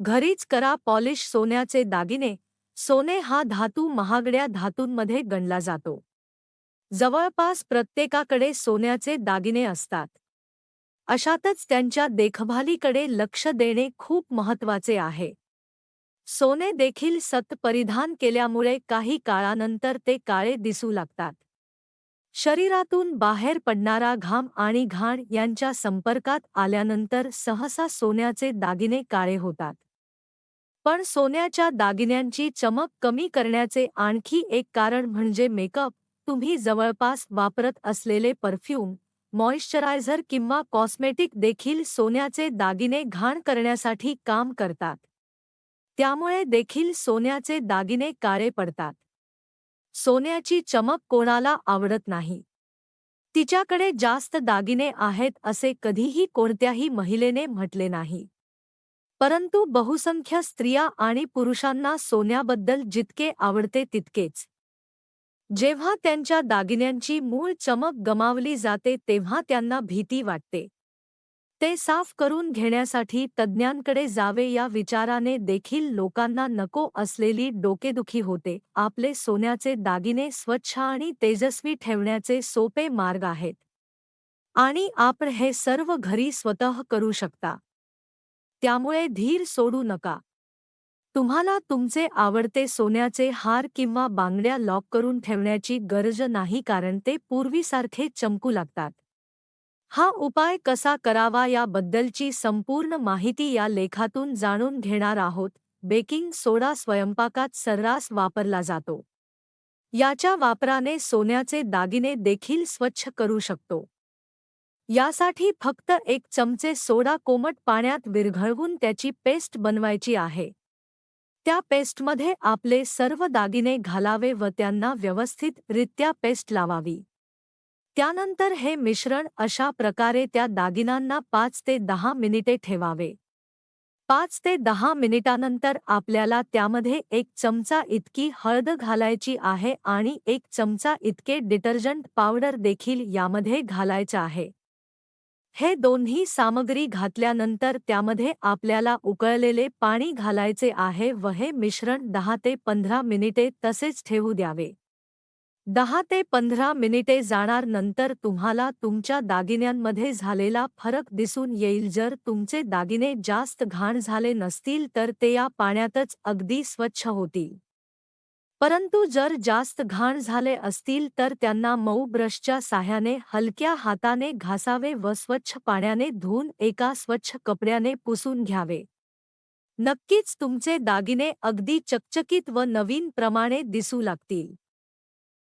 घरीच करा पॉलिश सोन्याचे दागिने. सोने हा धातू महागड्या धातूंमध्ये गणला जातो. जवळपास प्रत्येकाकडे सोन्याचे दागिने असतात. अशातच त्यांच्या देखभालीकडे लक्ष देणे खूप महत्त्वाचे आहे. सोने देखील सत परिधान केल्यामुळे काही काळानंतर ते काळे दिसू लागतात. शरीरातून बाहेर पडणारा घाम आणि घाण यांच्या संपर्कात आल्यानंतर सहसा सोन्याचे दागिने काळे होतात. पण सोन्याच्या दागिन्यांची चमक कमी करण्याचे आणखी एक कारण म्हणजे मेकअप. तुम्ही जवळपास वापरत असलेले परफ्यूम मॉइश्चरायझर किंवा कॉस्मेटिक देखील सोन्याचे दागिने घाण करण्यासाठी काम करतात. त्यामुळे देखील सोन्याचे दागिने काळे पडतात. सोन्याची चमक कोणाला आवडत नाही. तिच्याकडे जास्त दागिने आहेत असे कधीही कोणत्याही महिलेने म्हटले नाही. परंतु बहुसंख्य स्त्रिया आणि पुरुषांना सोन्याबद्दल जितके आवडते तितकेच. जेव्हा त्यांच्या दागिन्यांची मूळ चमक गमावली जाते तेव्हा त्यांना भीती वाटते. ते साफ करून घेण्यासाठी तज्ज्ञांकडे जावे या विचाराने देखील लोकांना नको असलेली डोकेदुखी होते. आपले सोन्याचे दागिने स्वच्छ आणि तेजस्वी ठेवण्याचे सोपे मार्ग आहेत. आणि आपण हे सर्व घरी स्वतः करू शकता. त्यामुळे धीर सोडू नका. तुम्हाला तुमचे आवडते सोन्याचे हार किंवा बांगड्या लॉक करून ठेवण्याची गरज नाही कारण ते पूर्वीसारखे चमकू लागतात. हा उपाय कसा करावा याबद्दलची संपूर्ण माहिती या लेखातून जाणून घेणार आहोत. बेकिंग सोडा स्वयंपाकात सर्रास वापरला जातो. याच्या वापराने सोन्याचे दागिने देखील स्वच्छ करू शकतो. यासाठी फक्त एक चमचे सोडा कोमट पाण्यात विरघळवून त्याची पेस्ट बनवायची आहे. त्या पेस्टमध्ये आपले सर्व दागिने घालावे व त्यांना व्यवस्थित रित्या पेस्ट लावावी. त्यानंतर हे मिश्रण अशा प्रकारे त्या दागिनांना पाच ते दहा मिनिटे ठेवावे. पाच ते दहा मिनिटानंतर आपल्याला त्यामध्ये एक चमचा इतकी हळद घालायची आहे आणि एक चमचा इतके डिटर्जंट पावडर देखील यामध्ये घालायचं आहे. हे दोन्ही सामग्री घातल्यानंतर त्यामध्ये आपल्याला उकळलेले पाणी घालायचे आहे व हे मिश्रण दहा ते पंधरा मिनिटे तसेच ठेवू द्यावे. दहा ते पंधरा मिनिटे जाणार नंतर तुम्हाला तुमच्या दागिन्यांमध्ये झालेला फरक दिसून येईल. जर तुमचे दागिने जास्त घाण झाले नसतील तर ते या पाण्यातच अगदी स्वच्छ होतील. परंतु जर जास्त घाण झाले असतील तर त्यांना मऊ ब्रशच्या साह्याने हलक्या हाताने घासावे व स्वच्छ पाण्याने धुवून एका स्वच्छ कपड्याने पुसून घ्यावे. नक्कीच तुमचे दागिने अगदी चकचकीत व नवीन प्रमाणे दिसू लागतील.